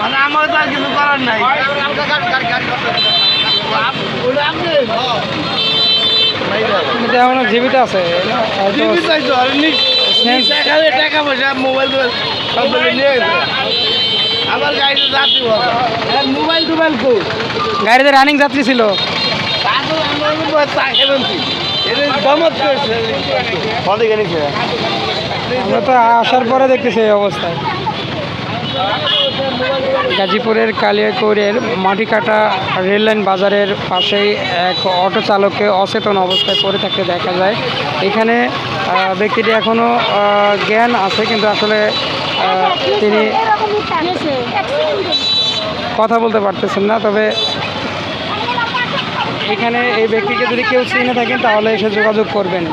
মানে আমার তো আর কিছু করার নাই এটা এখনও জীবিত আছে হয়তো জীবিতই তো, আর নি- নিচে খালি টাকা পয়সা মোবাইল আমার গাড়িতে যাত্রী মোবাইল টোবাইল কো। গাড়িতে রানিং যাত্রী ছিল। আমরা তো আসার পরে দেখতেছি এই অবস্থায়। গাজীপুরের কালিয়াকৈরের মাটিকাটা রেললাইন বাজারের পাশেই এক অটো চালককে অচেতন অবস্থায় পড়ে থাকতে দেখা যায়। এখানে ব্যক্তিটি এখনও জ্ঞান আছে, কিন্তু আসলে তিনি কথা বলতে পারতেছেন না। তবে এখানে এই ব্যক্তিকে যদি কেউ চিনে থাকেন, তাহলে এসে যোগাযোগ করবেন।